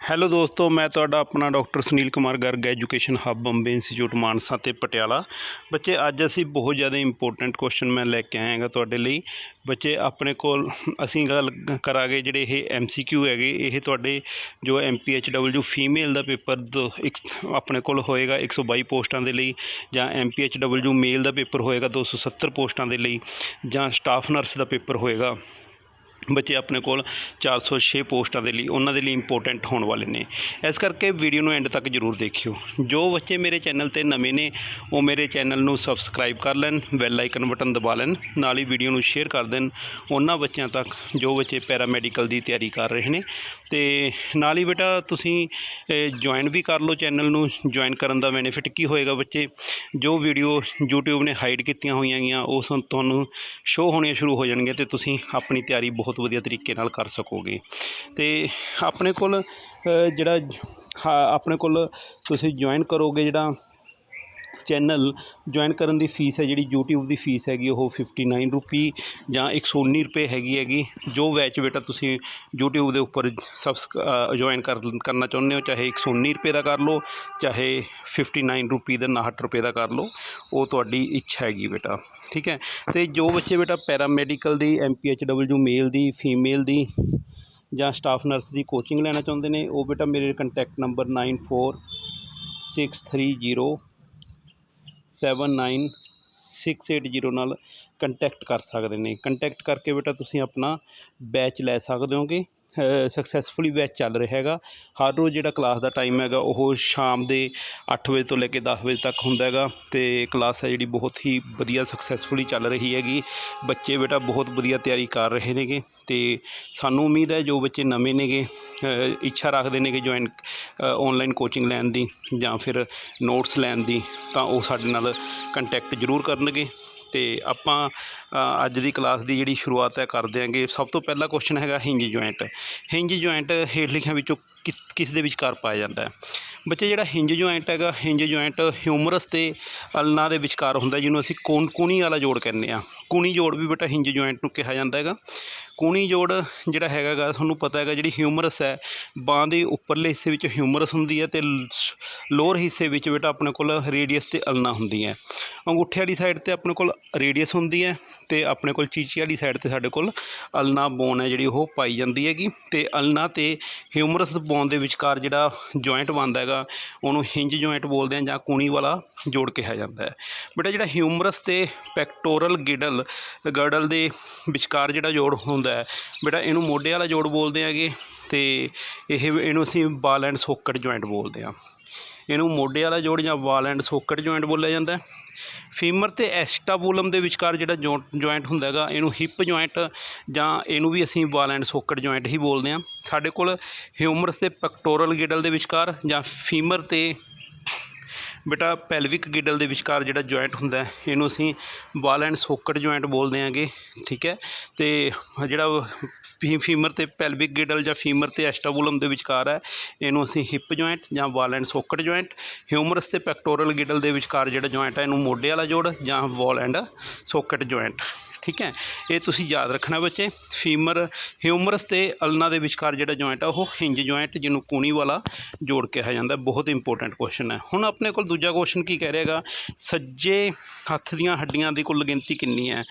Hello ਦੋਸਤੋ, ਮੈਂ ਤੁਹਾਡਾ ਆਪਣਾ doctor Sunil Kumar Garg Education Hub Bombay Institute Mansa ਤੇ ਪਟਿਆਲਾ। ਬੱਚੇ, ਅੱਜ ਅਸੀਂ ਬਹੁਤ ਜ਼ਿਆਦਾ ਇੰਪੋਰਟੈਂਟ ਕੁਐਸਚਨ ਮੈਂ ਲੈ ਕੇ ਆਇਆ ਹੈਗਾ ਤੁਹਾਡੇ ਲਈ। ਬੱਚੇ, ਆਪਣੇ ਕੋਲ ਅਸੀਂ ਗੱਲ ਕਰਾਂਗੇ ਜਿਹੜੇ ਇਹ ਐਮਸੀਕਿਊ ਹੈਗੇ, ਇਹ ਤੁਹਾਡੇ ਜੋ ਐਮਪੀਐਚਡਬਲਯੂ ਫੀਮੇਲ ਦਾ ਪੇਪਰ ਦੋ, ਇੱਕ ਆਪਣੇ ਕੋਲ ਹੋਏਗਾ 122 ਪੋਸਟਾਂ ਦੇ ਲਈ, ਜਾਂ ਐਮਪੀਐਚਡਬਲਯੂ ਮੇਲ ਦਾ ਪੇਪਰ ਹੋਏਗਾ 270 ਪੋਸਟਾਂ ਦੇ ਲਈ, ਜਾਂ ਸਟਾਫ ਨਰਸ ਦਾ ਪੇਪਰ ਹੋਏਗਾ। ਬੱਚੇ ਆਪਣੇ ਕੋਲ 406 ਪੋਸਟਾਂ ਦੇ ਲਈ, ਉਹਨਾਂ ਦੇ ਲਈ ਇੰਪੋਰਟੈਂਟ ਹੋਣ ਵਾਲੇ ਨੇ। ਇਸ ਕਰਕੇ ਵੀਡੀਓ ਨੂੰ ਐਂਡ ਤੱਕ ਜਰੂਰ ਦੇਖਿਓ। ਜੋ ਬੱਚੇ ਮੇਰੇ ਚੈਨਲ ਤੇ ਨਵੇਂ ਨੇ, ਉਹ ਮੇਰੇ ਚੈਨਲ ਨੂੰ ਸਬਸਕ੍ਰਾਈਬ ਕਰ ਲੈਣ ਬੈਲ ਆਈਕਨ ਬਟਨ ਦਬਾ ਲੈਣ, ਨਾਲ ਹੀ ਵੀਡੀਓ ਨੂੰ ਸ਼ੇਅਰ ਕਰ ਦੇਣ। ਉਹਨਾਂ ਬੱਚਿਆਂ ਤੱਕ ਜੋ ਬੱਚੇ ਪੈਰਾਮੈਡੀਕਲ ਦੀ ਤਿਆਰੀ ਕਰ ਰਹੇ ਨੇ। ਤੇ ਨਾਲ ਹੀ ਬੇਟਾ, ਤੁਸੀਂ ਜੁਆਇਨ ਵੀ ਕਰ ਲਓ ਚੈਨਲ ਨੂੰ। ਜੁਆਇਨ ਕਰਨ ਦਾ ਬੈਨੀਫਿਟ ਕੀ ਹੋਏਗਾ ਬੱਚੇ? ਜੋ ਵੀਡੀਓ YouTube ਨੇ ਹਾਈਡ ਕੀਤੀਆਂ ਹੋਈਆਂ ਗੀਆਂ, ਉਹ ਤੁਹਾਨੂੰ ਸ਼ੋ ਹੋਣੀਆਂ ਸ਼ੁਰੂ ਹੋ ਜਾਣਗੀਆਂ ਤੇ ਤੁਸੀਂ ਆਪਣੀ ਤਿਆਰੀ ਬਹੁਤ ਵਧੀਆ ਤਰੀਕੇ ਨਾਲ ਕਰ ਸਕੋਗੇ। ਅਤੇ ਆਪਣੇ ਕੋਲ ਜਿਹੜਾ ਹਾਂ, ਆਪਣੇ ਕੋਲ ਤੁਸੀਂ ਜੁਆਇਨ ਕਰੋਗੇ ਜਿਹੜਾ ਚੈਨਲ ਜੁਆਇਨ ਕਰਨ ਦੀ ਫੀਸ ਹੈ ਜਿਹੜੀ YouTube ਦੀ ਫੀਸ ਹੈਗੀ ਉਹ 59 ਰੁਪੀ ਜਾਂ 119 ਰੁਪਏ ਹੈਗੀ ਹੈਗੀ, ਜੋ ਬੈਚ ਬੇਟਾ ਤੁਸੀਂ YouTube ਦੇ ਉੱਪਰ ਸਬਸਕ ਜੁਆਇਨ ਕਰ ਕਰਨਾ ਚਾਹੁੰਦੇ ਹੋ, ਚਾਹੇ 119 ਰੁਪਏ ਦਾ ਕਰ ਲਓ, ਚਾਹੇ 59 ਰੁਪੀ ਦਾ 59 ਰੁਪਏ ਦਾ ਕਰ ਲਓ, ਉਹ ਤੁਹਾਡੀ ਇੱਛਾ ਹੈਗੀ ਬੇਟਾ, ਠੀਕ ਹੈ? ਤੇ ਜੋ ਬੱਚੇ ਬੇਟਾ ਪੈਰਾਮੈਡੀਕਲ ਦੀ ਐਮਪੀਐਚਡਬਲਯੂ ਮੇਲ ਦੀ ਫੀਮੇਲ ਦੀ ਜਾਂ ਸਟਾਫ ਨਰਸ ਦੀ ਕੋਚਿੰਗ ਲੈਣਾ ਚਾਹੁੰਦੇ ਨੇ, ਉਹ ਬੇਟਾ ਮੇਰੇ ਕੰਟੈਕਟ ਨੰਬਰ 9463 7960 ਨਾਲ ਕੰਟੈਕਟ ਕਰ ਸਕਦੇ ਨੇ। ਕੰਟੈਕਟ ਕਰਕੇ ਬੇਟਾ ਤੁਸੀਂ ਆਪਣਾ ਬੈਚ ਲੈ ਸਕਦੇ ਹੋਗੇ। ਸਕਸੈਸਫੁਲੀ ਬੈਚ ਚੱਲ ਰਿਹਾ ਹੈਗਾ। ਹਰ ਰੋਜ਼ ਜਿਹੜਾ ਕਲਾਸ ਦਾ ਟਾਈਮ ਹੈਗਾ, ਉਹ ਸ਼ਾਮ ਦੇ 8 ਵਜੇ ਤੋਂ ਲੈ ਕੇ 10 ਵਜੇ ਤੱਕ ਹੁੰਦਾ ਹੈਗਾ। ਤੇ ਕਲਾਸ ਹੈ ਜਿਹੜੀ ਬਹੁਤ ਹੀ ਵਧੀਆ ਸਕਸੈਸਫੁਲੀ ਚੱਲ ਰਹੀ ਹੈਗੀ। ਬੱਚੇ ਬੇਟਾ ਬਹੁਤ ਵਧੀਆ ਤਿਆਰੀ ਕਰ ਰਹੇ ਨੇਗੇ। ਤੇ ਸਾਨੂੰ ਉਮੀਦ ਹੈ ਜੋ ਬੱਚੇ ਨਵੇਂ ਨੇਗੇ ਇੱਛਾ ਰੱਖਦੇ ਨੇਗੇ ਜੁਆਇਨ ਆਨਲਾਈਨ ਕੋਚਿੰਗ ਲੈਣ ਦੀ ਜਾਂ ਫਿਰ ਨੋਟਸ ਲੈਣ ਦੀ, ਤਾਂ ਉਹ ਸਾਡੇ ਨਾਲ ਕੰਟੈਕਟ ਜ਼ਰੂਰ ਕਰਨਗੇ। ਤੇ ਆਪਾਂ ਅੱਜ ਦੀ ਕਲਾਸ ਦੀ ਜਿਹੜੀ ਸ਼ੁਰੂਆਤ ਹੈ ਕਰ ਦਿਆਂਗੇ ਸਭ ਤੋਂ ਪਹਿਲਾ ਕੁਸ਼ਚਨ ਹੈਗਾ ਹਿੰਜ ਜੁਆਇੰਟ। ਹਿੰਜ ਜੁਆਇੰਟ ਹੇਠ ਲਿਖਿਆਂ ਵਿੱਚੋਂ ਕਿ- ਕਿਸੇ ਦੇ ਵਿਚਕਾਰ ਪਾਇਆ ਜਾਂਦਾ ਹੈ। ਬੱਚੇ, ਜਿਹੜਾ ਹਿੰਜ ਜੁਆਇੰਟ ਹੈਗਾ, ਹਿੰਜ ਜੁਆਇੰਟ ਹਿਊਮਰਸ ਅਤੇ ਅਲਨਾ ਦੇ ਵਿਚਕਾਰ ਹੁੰਦਾ ਜਿਹਨੂੰ ਅਸੀਂ ਕੋਨ ਕੂਣੀ ਵਾਲਾ ਜੋੜ ਕਹਿੰਦੇ ਹਾਂ। ਕੂਣੀ ਜੋੜ ਵੀ ਬੇਟਾ ਹਿੰਜ ਜੁਆਇੰਟ ਨੂੰ ਕਿਹਾ ਜਾਂਦਾ ਹੈਗਾ। ਕੂਣੀ ਜੋੜ ਜਿਹੜਾ ਹੈਗਾ ਗਾ, ਤੁਹਾਨੂੰ ਪਤਾ ਹੈਗਾ, ਜਿਹੜੀ ਹਿਊਮਰਸ ਹੈ, ਬਾਂਹ ਦੇ ਉੱਪਰਲੇ ਹਿੱਸੇ ਵਿੱਚ ਹਿਊਮਰਸ ਹੁੰਦੀ ਹੈ ਅਤੇ ਲੋਅਰ ਹਿੱਸੇ ਵਿੱਚ ਬੇਟਾ ਆਪਣੇ ਕੋਲ ਰੇਡੀਅਸ ਤੇ ਅਲਨਾ ਹੁੰਦੀ ਹੈ। ਅੰਗੂਠੇ ਵਾਲੀ ਸਾਈਡ ਤੇ ਆਪਣੇ ਕੋਲ ਰੇਡੀਅਸ ਹੁੰਦੀ ਹੈ ਤੇ ਆਪਣੇ ਕੋਲ ਚੀਚੀ ਵਾਲੀ ਸਾਈਡ ਤੇ ਸਾਡੇ ਕੋਲ ਅਲਨਾ ਬੋਨ ਹੈ, ਜਿਹੜੀ ਉਹ ਪਾਈ ਜਾਂਦੀ ਹੈਗੀ ਤੇ ਅਲਨਾ ਤੇ ਹਿਊਮਰਸ ਬੋਨ ਦੇ ਵਿਚਕਾਰ ਜਿਹੜਾ ਜੁਆਇੰਟ ਬਣਦਾ ਹੈਗਾ, ਉਹਨੂੰ ਹਿੰਜ ਜੁਆਇੰਟ ਬੋਲਦੇ ਆ ਜਾਂ ਕੂਣੀ ਵਾਲਾ ਜੋੜ ਕਿਹਾ ਜਾਂਦਾ ਹੈ। ਬੇਟਾ ਜਿਹੜਾ ਹਿਊਮਰਸ ਤੇ ਪੈਕਟੋਰਲ ਗਿਡਲ ਗਰਡਲ ਦੇ ਵਿਚਕਾਰ ਜਿਹੜਾ ਜੋੜ ਹੁੰਦਾ ਹੈ, ਬੇਟਾ ਇਹਨੂੰ ਮੋਢੇ ਵਾਲਾ ਜੋੜ ਬੋਲਦੇ ਹੈਗੇ ਤੇ ਇਹ, ਇਹਨੂੰ ਅਸੀਂ ਬਾਲ ਐਂਡ ਸੋਕਟ ਜੁਆਇੰਟ ਬੋਲਦੇ ਆ ਇਹਨੂੰ ਮੋਢੇ ਵਾਲਾ ਜੋੜ ਜਾਂ ਵਾਲ ਐਂਡ ਸੋਕਟ ਜੁਆਇੰਟ ਬੋਲਿਆ ਜਾਂਦਾ ਫੀਮਰ ਤੇ ਐਸਟਾਬੂਲਮ ਦੇ ਵਿਚਕਾਰ ਜਿਹੜਾ ਜੁਆਇੰਟ ਹੁੰਦਾ ਹੈਗਾ, ਇਹਨੂੰ ਹਿਪ ਜੁਆਇੰਟ ਜਾਂ ਇਹਨੂੰ ਵੀ ਅਸੀਂ ਵਾਲ ਐਂਡ ਸੋਕਟ ਜੁਆਇੰਟ ਹੀ ਬੋਲਦੇ ਹਾਂ। ਸਾਡੇ ਕੋਲ ਹਿਊਮਰਸ ਤੇ ਪੈਕਟੋਰਲ ਗਿਡਲ ਦੇ ਵਿਚਕਾਰ ਜਾਂ ਫੀਮਰ ਤੇ ਬੇਟਾ ਪੈਲਵਿਕ ਗਿਡਲ ਦੇ ਵਿਚਕਾਰ ਜਿਹੜਾ ਜੁਆਇੰਟ ਹੁੰਦਾ ਇਹਨੂੰ ਅਸੀਂ ਵਾਲ ਐਂਡ ਸੋਕਟ ਜੁਆਇੰਟ ਬੋਲਦੇ ਆਂਗੇ ਠੀਕ ਹੈ? ਤੇ ਜਿਹੜਾ ਫੀਮਰ ਤੇ ਪੈਲਵਿਕ ਗਿਡਲ ਜਾਂ ਫੀਮਰ ਤੇ ਐਸਟਾਬੂਲਮ ਦੇ ਵਿਚਕਾਰ ਹੈ, ਇਹਨੂੰ ਅਸੀਂ ਹਿਪ ਜੁਆਇੰਟ ਜਾਂ ball and socket joint humerus ਤੇ ਪੈਕਟੋਰਲ ਗਿਡਲ ਦੇ ਵਿਚਕਾਰ ਜਿਹੜਾ ਜੁਆਇੰਟ ਹੈ, ਇਹਨੂੰ ਮੋਢੇ ਵਾਲਾ ਜੋੜ ਜਾਂ ਵਾਲ ਐਂਡ ਸੋਕਟ ਜੁਆਇੰਟ ਠੀਕ ਹੈ? ਇਹ ਤੁਸੀਂ ਯਾਦ ਰੱਖਣਾ ਬੱਚੇ ਫੀਮਰ ਹਿਊਮਰਸ ਤੇ ਅਲਨਾ ਦੇ ਵਿਚਕਾਰ ਜਿਹੜਾ ਜੁਆਇੰਟ ਆ, ਉਹ ਹਿੰਜ ਜੁਆਇੰਟ ਜਿਹਨੂੰ ਕੂਣੀ ਵਾਲਾ ਜੋੜ ਕਿਹਾ ਜਾਂਦਾ, ਬਹੁਤ ਇੰਪੋਰਟੈਂਟ ਕੁਐਸਚਨ ਹੈ। ਹੁਣ ਆਪਣੇ ਕੋਲ ਦੂਜਾ ਕੁਐਸਚਨ ਕੀ ਕਹਿ ਰਿਹਾਗਾ ਸੱਜੇ ਹੱਥ ਦੀਆਂ ਹੱਡੀਆਂ ਦੀ ਕੁੱਲ ਗਿਣਤੀ ਕਿੰਨੀ ਹੈ?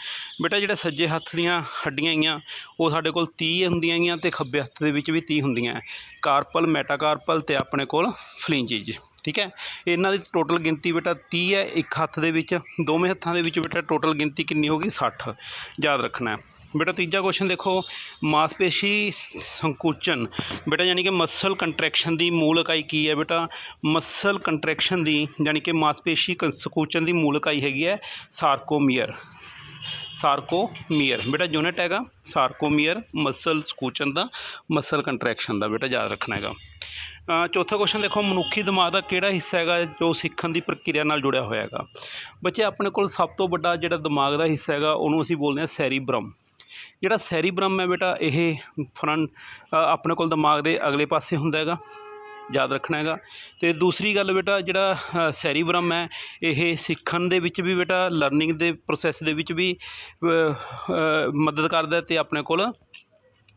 ਬੇਟਾ ਜਿਹੜਾ ਸੱਜੇ ਹੱਥ ਦੀਆਂ ਹੱਡੀਆਂ ਹੈਗੀਆਂ, ਉਹ ਸਾਡੇ ਕੋਲ 30 ਹੁੰਦੀਆਂ ਹੈਗੀਆਂ ਤੇ ਖੱਬੇ ਹੱਥ ਦੇ ਵਿੱਚ ਵੀ 30 ਹੁੰਦੀਆਂ ਹੈ। ਕਾਰਪਲ ਮੈਟਾਕਾਰਪਲ ਤੇ ਆਪਣੇ ਕੋਲ ਫਲਿੰਜਿਜ ਠੀਕ ਹੈ? ਇਹਨਾਂ ਦੀ ਟੋਟਲ ਗਿਣਤੀ ਬੇਟਾ 30 ਹੈ, ਇੱਕ ਹੱਥ ਦੇ ਵਿੱਚ, ਦੋਵੇਂ ਹੱਥਾਂ ਦੇ ਵਿੱਚ ਬੇਟਾ ਟੋਟਲ ਗਿਣਤੀ ਕਿੰਨੀ ਹੋਗੀ 60 ਯਾਦ ਰੱਖਣਾ ਹੈ। ਬੇਟਾ ਤੀਜਾ ਕੁਐਸਚਨ ਦੇਖੋ, ਮਾਸਪੇਸ਼ੀ ਸੰਕੁਚਨ। ਬੇਟਾ ਯਾਨੀ ਕਿ ਮਸਲ ਕੰਟਰੈਕਸ਼ਨ ਦੀ ਮੂਲ ਇਕਾਈ ਕੀ ਹੈ ਬੇਟਾ? ਮਸਲ ਕੰਟਰੈਕਸ਼ਨ ਦੀ, ਯਾਨੀ ਕਿ ਮਾਸਪੇਸ਼ੀ ਕੰ- ਸੰਕੁਚਨ ਦੀ ਮੂਲ ਇਕਾਈ ਹੈਗੀ ਹੈ ਸਾਰਕੋਮੀਅਰ ਸਾਰਕੋਮੀਅਰ ਬੇਟਾ ਯੂਨਿਟ ਹੈਗਾ ਸਾਰਕੋਮੀਅਰ ਮਸਲ ਸਕੂਚਨ ਦਾ ਮਸਲ ਕੰਟਰੈਕਸ਼ਨ ਦਾ ਬੇਟਾ ਯਾਦ ਰੱਖਣਾ ਹੈਗਾ। ਚੌਥਾ ਕੁਐਸਚਨ ਦੇਖੋ, ਮਨੁੱਖੀ ਦਿਮਾਗ ਦਾ ਕਿਹੜਾ ਹਿੱਸਾ ਹੈਗਾ ਜੋ ਸਿੱਖਣ ਦੀ ਪ੍ਰਕਿਰਿਆ ਨਾਲ ਜੁੜਿਆ ਹੋਇਆ ਹੈਗਾ? ਬੱਚੇ, ਆਪਣੇ ਕੋਲ ਸਭ ਤੋਂ ਵੱਡਾ ਜਿਹੜਾ ਦਿਮਾਗ ਦਾ ਹਿੱਸਾ ਹੈਗਾ, ਉਹਨੂੰ ਅਸੀਂ ਬੋਲਦੇ ਹਾਂ ਸੈਰੀਬ੍ਰਮ ਜਿਹੜਾ ਸੈਰੀਬ੍ਰਮ ਹੈ ਬੇਟਾ, ਇਹ ਫਰੰਟ ਆਪਣੇ ਕੋਲ ਦਿਮਾਗ ਦੇ ਅਗਲੇ ਪਾਸੇ ਹੁੰਦਾ ਹੈਗਾ। ਯਾਦ ਰੱਖਣਾ ਹੈਗਾ। ਤੇ ਦੂਸਰੀ ਗੱਲ ਬੇਟਾ ਜਿਹੜਾ ਸੈਰੀਬ੍ਰਮ ਹੈ, ਇਹ ਸਿੱਖਣ ਦੇ ਵਿੱਚ ਵੀ ਬੇਟਾ ਲਰਨਿੰਗ ਦੇ ਪ੍ਰੋਸੈਸ ਦੇ ਵਿੱਚ ਵੀ ਮਦਦ ਕਰਦਾ ਤੇ ਆਪਣੇ ਕੋਲ।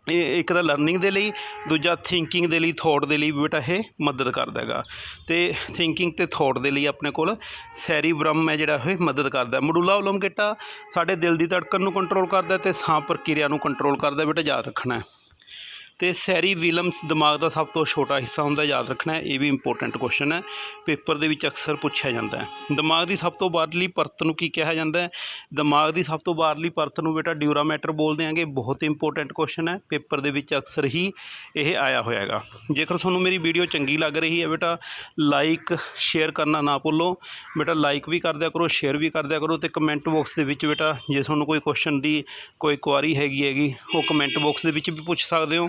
ਇਹ ਇੱਕ ਤਾਂ ਲਰਨਿੰਗ ਦੇ ਲਈ, ਦੂਜਾ ਥਿੰਕਿੰਗ ਦੇ ਲਈ ਥੋਟ ਦੇ ਲਈ ਵੀ ਬੇਟਾ ਇਹ ਮਦਦ ਕਰਦਾ ਹੈਗਾ। ਤੇ ਥਿੰਕਿੰਗ ਤੇ ਥੋਟ ਦੇ ਲਈ ਆਪਣੇ ਕੋਲ ਸੈਰੀਬ੍ਰਮ ਹੈ ਜਿਹੜਾ ਇਹ ਮਦਦ ਕਰਦਾ ਮਡੂਲਾ ਓਲਮਗੇਟਾ ਸਾਡੇ ਦਿਲ ਦੀ ਧੜਕਣ ਨੂੰ ਕੰਟਰੋਲ ਕਰਦਾ ਤੇ ਸਾਹ ਪ੍ਰਕਿਰਿਆ ਨੂੰ ਕੰਟਰੋਲ ਕਰਦਾ, ਬੇਟਾ ਯਾਦ ਰੱਖਣਾ ਹੈ। ਤੇ ਸੈਰੀ ਵਿਲਮਸ ਦਿਮਾਗ ਦਾ ਸਭ ਤੋਂ ਛੋਟਾ ਹਿੱਸਾ ਹੁੰਦਾ ਯਾਦ ਰੱਖਣਾ ਹੈ, ਇਹ ਵੀ ਇੰਪੋਰਟੈਂਟ ਕੁਐਸਚਨ ਹੈ। ਪੇਪਰ ਦੇ ਵਿੱਚ ਅਕਸਰ ਪੁੱਛਿਆ ਜਾਂਦਾ ਹੈ। ਦਿਮਾਗ ਦੀ ਸਭ ਤੋਂ ਬਾਹਰਲੀ ਪਰਤ ਨੂੰ ਕੀ ਕਿਹਾ ਜਾਂਦਾ ਹੈ? ਦਿਮਾਗ ਦੀ ਸਭ ਤੋਂ ਬਾਹਰਲੀ ਪਰਤ ਨੂੰ ਬੇਟਾ ਡਿਊਰਾ ਮੈਟਰ ਬੋਲਦੇ ਆਂਗੇ ਬਹੁਤ ਇੰਪੋਰਟੈਂਟ ਕੁਐਸਚਨ ਹੈ। ਪੇਪਰ ਦੇ ਵਿੱਚ ਅਕਸਰ ਹੀ ਇਹ ਆਇਆ ਹੋਇਆ ਹੈਗਾ। ਜੇਕਰ ਤੁਹਾਨੂੰ ਮੇਰੀ ਵੀਡੀਓ ਚੰਗੀ ਲੱਗ ਰਹੀ ਹੈ ਬੇਟਾ ਲਾਈਕ ਸ਼ੇਅਰ ਕਰਨਾ ਨਾ ਭੁੱਲੋ। ਬੇਟਾ ਲਾਈਕ ਵੀ ਕਰ ਦਿਆ ਕਰੋ ਸ਼ੇਅਰ ਵੀ ਕਰ ਦਿਆ ਕਰੋ ਤੇ ਕਮੈਂਟ ਬਾਕਸ ਦੇ ਵਿੱਚ ਬੇਟਾ ਜੇ ਤੁਹਾਨੂੰ ਕੋਈ ਕੁਐਸਚਨ ਦੀ ਕੋਈ ਕੁਆਰੀ ਹੈਗੀ ਹੈਗੀ ਉਹ ਕਮੈਂਟ ਬਾਕਸ ਦੇ ਵਿੱਚ ਵੀ ਪੁੱਛ ਸਕਦੇ ਹੋ।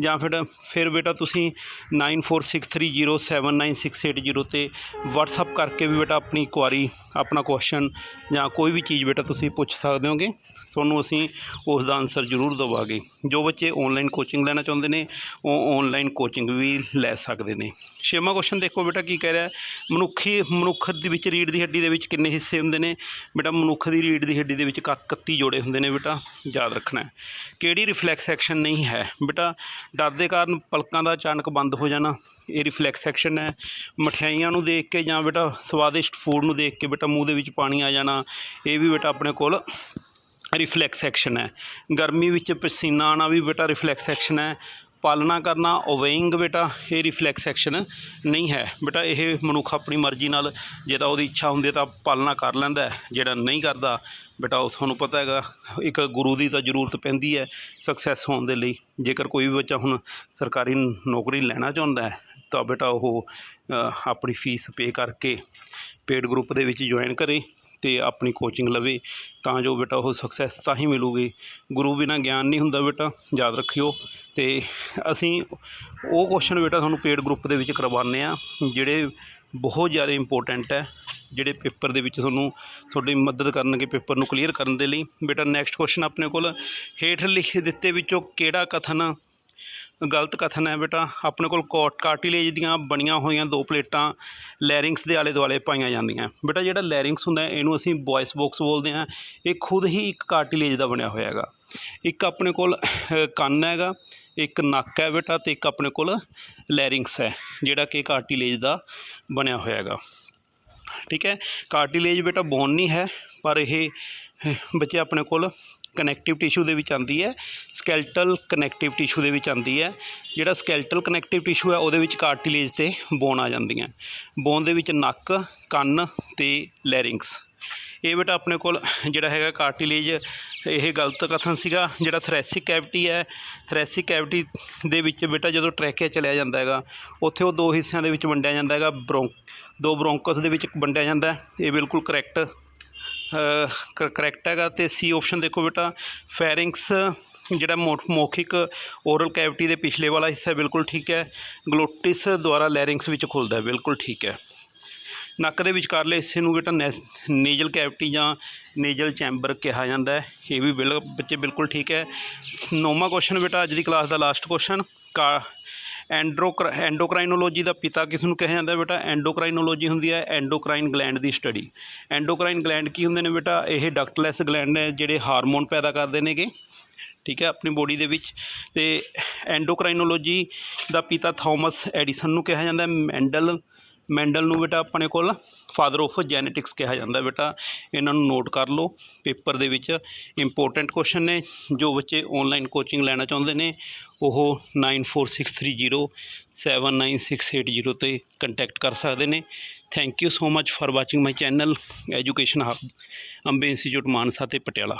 ਜਾਂ ਫਿਰ ਫਿਰ ਬੇਟਾ ਤੁਸੀਂ 9463079680 ਤੇ ਵਟਸਐਪ ਕਰਕੇ ਵੀ ਬੇਟਾ ਆਪਣੀ ਕੁਆਰੀ ਆਪਣਾ ਕੁਐਸਚਨ ਜਾਂ ਕੋਈ ਵੀ ਚੀਜ਼ ਬੇਟਾ ਤੁਸੀਂ ਪੁੱਛ ਸਕਦੇ ਹੋਗੇ, ਤੁਹਾਨੂੰ ਅਸੀਂ ਉਸ ਦਾ ਆਨਸਰ ਜ਼ਰੂਰ ਦੇਵਾਂਗੇ। ਜੋ ਬੱਚੇ ਆਨਲਾਈਨ ਕੋਚਿੰਗ ਲੈਣਾ ਚਾਹੁੰਦੇ ਨੇ, ਉਹ ਆਨਲਾਈਨ ਕੋਚਿੰਗ ਵੀ ਲੈ ਸਕਦੇ ਨੇ। ਛੇਵਾਂ ਕੁਐਸਚਨ ਦੇਖੋ ਬੇਟਾ ਕੀ ਕਹਿ ਰਿਹਾ ਮਨੁੱਖੀ, ਮਨੁੱਖ ਦੇ ਵਿੱਚ ਰੀੜ ਦੀ ਹੱਡੀ ਦੇ ਵਿੱਚ ਕਿੰਨੇ ਹਿੱਸੇ ਹੁੰਦੇ ਨੇ? ਬੇਟਾ ਮਨੁੱਖ ਦੀ ਰੀੜ ਦੀ ਹੱਡੀ ਦੇ ਵਿੱਚ 31 ਜੋੜੇ ਹੁੰਦੇ ਨੇ ਬੇਟਾ, ਯਾਦ ਰੱਖਣਾ ਕਿਹੜੀ ਰਿਫਲੈਕਸ ਐਕਸ਼ਨ ਨਹੀਂ ਹੈ? ਬੇਟਾ ਡਰ ਦੇ ਕਾਰਨ ਪਲਕਾਂ ਦਾ ਅਚਾਨਕ ਬੰਦ ਹੋ ਜਾਣਾ, ਇਹ ਰਿਫਲੈਕਸ ਐਕਸ਼ਨ ਹੈ। ਮਠਿਆਈਆਂ ਨੂੰ ਦੇਖ ਕੇ ਜਾਂ ਬੇਟਾ ਸਵਾਦਿਸ਼ਟ ਫੂਡ ਨੂੰ ਦੇਖ ਕੇ ਬੇਟਾ ਮੂੰਹ ਦੇ ਵਿੱਚ ਪਾਣੀ ਆ ਜਾਣਾ, ਇਹ ਵੀ ਬੇਟਾ ਆਪਣੇ ਕੋਲ ਰਿਫਲੈਕਸ ਐਕਸ਼ਨ ਹੈ। ਗਰਮੀ ਵਿੱਚ ਪਸੀਨਾ ਆਉਣਾ ਵੀ ਬੇਟਾ ਰਿਫਲੈਕਸ ਐਕਸ਼ਨ ਹੈ। ਪਾਲਣਾ ਕਰਨਾ ਓਵੇਇੰਗ ਬੇਟਾ, ਇਹ ਰਿਫਲੈਕਸ ਐਕਸ਼ਨ ਨਹੀਂ ਹੈ। ਬੇਟਾ, ਇਹ ਮਨੁੱਖ ਆਪਣੀ ਮਰਜ਼ੀ ਨਾਲ ਜੇ ਤਾਂ ਉਹਦੀ ਇੱਛਾ ਹੁੰਦੀ ਤਾਂ ਪਾਲਣਾ ਕਰ ਲੈਂਦਾ ਜਿਹੜਾ ਨਹੀਂ ਕਰਦਾ, ਬੇਟਾ, ਉਹ ਤੁਹਾਨੂੰ ਪਤਾ ਹੈਗਾ, ਇੱਕ ਗੁਰੂ ਦੀ ਤਾਂ ਜ਼ਰੂਰਤ ਪੈਂਦੀ ਹੈ ਸਕਸੈਸ ਹੋਣ ਦੇ ਲਈ। ਜੇਕਰ ਕੋਈ ਵੀ ਬੱਚਾ ਹੁਣ ਸਰਕਾਰੀ ਨੌਕਰੀ ਲੈਣਾ ਚਾਹੁੰਦਾ ਹੈ, ਤਾਂ ਬੇਟਾ ਉਹ ਆਪਣੀ ਫੀਸ ਪੇ ਕਰਕੇ ਪੇਡ ਗਰੁੱਪ ਦੇ ਵਿੱਚ ਜੁਆਇਨ ਕਰੇ। ਅਤੇ ਆਪਣੀ ਕੋਚਿੰਗ ਲਵੇ, ਤਾਂ ਜੋ ਬੇਟਾ ਉਹ ਸਕਸੈਸ ਤਾਂ ਹੀ ਮਿਲੂਗੀ। ਗੁਰੂ ਬਿਨਾਂ ਗਿਆਨ ਨਹੀਂ ਹੁੰਦਾ ਬੇਟਾ, ਯਾਦ ਰੱਖਿਓ। ਅਤੇ ਅਸੀਂ ਉਹ ਕੁਐਸਚਨ ਬੇਟਾ ਤੁਹਾਨੂੰ ਪੇਡ ਗਰੁੱਪ ਦੇ ਵਿੱਚ ਕਰਵਾਉਂਦੇ ਆ ਜਿਹੜੇ ਬਹੁਤ ਜ਼ਿਆਦਾ ਇੰਪੋਰਟੈਂਟ ਹੈ, ਜਿਹੜੇ ਪੇਪਰ ਦੇ ਵਿੱਚ ਤੁਹਾਨੂੰ ਤੁਹਾਡੀ ਮਦਦ ਕਰਨਗੇ ਪੇਪਰ ਨੂੰ ਕਲੀਅਰ ਕਰਨ ਦੇ ਲਈ। ਬੇਟਾ ਨੈਕਸਟ ਕੁਐਸਚਨ ਆਪਣੇ ਕੋਲ, ਹੇਠ ਲਿਖੇ ਦਿੱਤੇ ਵਿੱਚੋਂ ਕਿਹੜਾ ਕਥਨ ਗਲਤ ਕਥਨ ਹੈ ਬੇਟਾ। ਆਪਣੇ ਕੋਲ ਕੋਟ ਕਾਰਟਿਲੇਜ ਦੀਆਂ ਬਣੀਆਂ ਹੋਈਆਂ ਦੋ ਪਲੇਟਾਂ ਲੈਰਿੰਗਸ ਦੇ ਆਲੇ ਦੁਆਲੇ ਪਾਈਆਂ ਜਾਂਦੀਆਂ। ਬੇਟਾ, ਜਿਹੜਾ ਲੈਰਿੰਗਸ ਹੁੰਦਾ ਇਹਨੂੰ ਅਸੀਂ ਵੌਇਸ ਬਾਕਸ ਬੋਲਦੇ ਹਾਂ। ਇਹ ਖੁਦ ਹੀ ਇੱਕ ਕਾਰਟਿਲੇਜ ਦਾ ਬਣਿਆ ਹੋਇਆ ਹੈਗਾ। ਇੱਕ ਆਪਣੇ ਕੋਲ ਕੰਨ ਹੈਗਾ, ਇੱਕ ਨੱਕ ਹੈ ਬੇਟਾ ਤੇ ਇੱਕ ਆਪਣੇ ਕੋਲ ਲੈਰਿੰਗਸ ਹੈ, ਜਿਹੜਾ ਕਿ ਕਾਰਟਿਲੇਜ ਦਾ ਬਣਿਆ ਹੋਇਆ ਹੈਗਾ। ਠੀਕ ਹੈ? ਕਾਰਟਿਲੇਜ ਬੇਟਾ, ਬੋਨ ਨਹੀਂ ਹੈ, ਪਰ ਇਹ ਬੱਚੇ ਆਪਣੇ ਕੋਲ ਕਨੈਕਟਿਵ ਟਿਸ਼ੂ ਦੇ ਵਿੱਚ ਆਉਂਦੀ ਹੈ ਸਕੈਲਟਲ ਕਨੈਕਟਿਵ ਟਿਸ਼ੂ ਦੇ ਵਿੱਚ ਆਉਂਦੀ ਹੈ। ਜਿਹੜਾ ਸਕੈਲਟਲ ਕਨੈਕਟਿਵ ਟਿਸ਼ੂ ਹੈ, ਉਹਦੇ ਵਿੱਚ ਕਾਰਟਿਲੇਜ ਤੇ ਬੋਨ ਆ ਜਾਂਦੀਆਂ ਬੋਨ ਦੇ ਵਿੱਚ ਨੱਕ, ਕੰਨ ਤੇ ਲੈਰਿੰਗਸ ਇਹ ਬੇਟਾ ਆਪਣੇ ਕੋਲ ਜਿਹੜਾ ਹੈਗਾ ਕਾਰਟਿਲੇਜ ਇਹ ਗਲਤ ਕਥਨ ਸੀਗਾ। ਜਿਹੜਾ ਥਰੈਸਿਕ ਕੈਵਿਟੀ ਹੈ ਥਰੈਸਿਕ ਕੈਵਿਟੀ ਦੇ ਵਿੱਚ ਬੇਟਾ ਜਦੋਂ ਟਰੈਕਿਆ ਚਲਿਆ ਜਾਂਦਾ ਹੈਗਾ, ਉੱਥੇ ਉਹ ਦੋ ਹਿੱਸਿਆਂ ਦੇ ਵਿੱਚ ਵੰਡਿਆ ਜਾਂਦਾ ਹੈਗਾ, ਬ੍ਰੋਂ, ਦੋ ਬ੍ਰੋਂਕਸ ਦੇ ਵਿੱਚ ਵੰਡਿਆ ਜਾਂਦਾ ਇਹ ਬਿਲਕੁਲ ਕਰੈਕਟ ਕਰੈਕਟ ਹੈਗਾ ਤੇ ਸੀ ਆਪਸ਼ਨ ਦੇਖੋ ਬੇਟਾ ਫੈਰਿੰਗਸ ਜਿਹੜਾ ਮੋ- ਮੌਖਿਕ ਓਰਲ ਕੈਵਿਟੀ ਦੇ ਪਿਛਲੇ ਵਾਲਾ ਹਿੱਸਾ ਬਿਲਕੁਲ ਠੀਕ ਹੈ। ਗਲੋਟਿਸ ਦੁਆਰਾ ਲੈਰਿੰਗਸ ਵਿੱਚ ਖੁੱਲਦਾ ਹੈ, ਬਿਲਕੁਲ ਠੀਕ ਹੈ। ਨੱਕ ਦੇ ਵਿਚਕਾਰਲੇ ਹਿੱਸੇ ਨੂੰ ਬੇਟਾ ਨੇਜਲ ਕੈਵਿਟੀ ਜਾਂ ਨੇਜਲ ਚੈਂਬਰ ਕਿਹਾ ਜਾਂਦਾ ਹੈ। ਇਹ ਵੀ ਬਿਲ, ਬੱਚੇ ਬਿਲਕੁਲ ਠੀਕ ਹੈ। ਨੌਵਾਂ ਕੁਐਸਚਨ ਬੇਟਾ, ਅੱਜ ਦੀ ਕਲਾਸ ਦਾ ਲਾਸਟ ਕੁਐਸਚਨ ਕਾ ਐਂਡਰੋਕਰ, ਐਂਡੋਕਰਾਈਨੋਲੋਜੀ ਦਾ ਪਿਤਾ ਕਿਸ ਨੂੰ ਕਿਹਾ ਜਾਂਦਾ ਬੇਟਾ? ਐਂਡੋਕਰਾਈਨੋਲੋਜੀ ਹੁੰਦੀ ਹੈ ਐਂਡੋਕਰਾਈਨ ਗਲੈਂਡ ਦੀ ਸਟੱਡੀ। ਐਂਡੋਕਰਾਈਨ ਗਲੈਂਡ ਕੀ ਹੁੰਦੇ ਨੇ ਬੇਟਾ? ਇਹ ਡਕਟਲੈਸ ਗਲੈਂਡ ਨੇ ਜਿਹੜੇ ਹਾਰਮੋਨ ਪੈਦਾ ਕਰਦੇ ਨੇਗੇ, ਠੀਕ ਹੈ, ਆਪਣੀ ਬੋਡੀ ਦੇ ਵਿੱਚ। ਤੇ ਐਂਡੋਕਰਾਈਨੋਲੋਜੀ ਦਾ ਪਿਤਾ ਥਾਮਸ ਐਡੀਸਨ ਨੂੰ ਕਿਹਾ ਜਾਂਦਾ ਮੈਂਡਲ। ਮੈਂਡਲ ਨੂੰ ਬੇਟਾ ਆਪਣੇ ਕੋਲ ਫਾਦਰ ਆਫ ਜੈਨੇਟਿਕਸ ਕਿਹਾ ਜਾਂਦਾ ਬੇਟਾ। ਇਹਨਾਂ ਨੂੰ ਨੋਟ ਕਰ ਲਓ, ਪੇਪਰ ਦੇ ਵਿੱਚ ਇੰਪੋਰਟੈਂਟ ਕੁਐਸਚਨ ਨੇ, ਜੋ ਬੱਚੇ ਆਨਲਾਈਨ ਕੋਚਿੰਗ ਲੈਣਾ ਚਾਹੁੰਦੇ ਨੇ, ਉਹ 9463079680 ਤੇ ਕੰਟੈਕਟ ਕਰ ਸਕਦੇ ਨੇ। Thank you so much for watching my channel Education Hub Bombay Institute Mansa ਤੇ ਪਟਿਆਲਾ।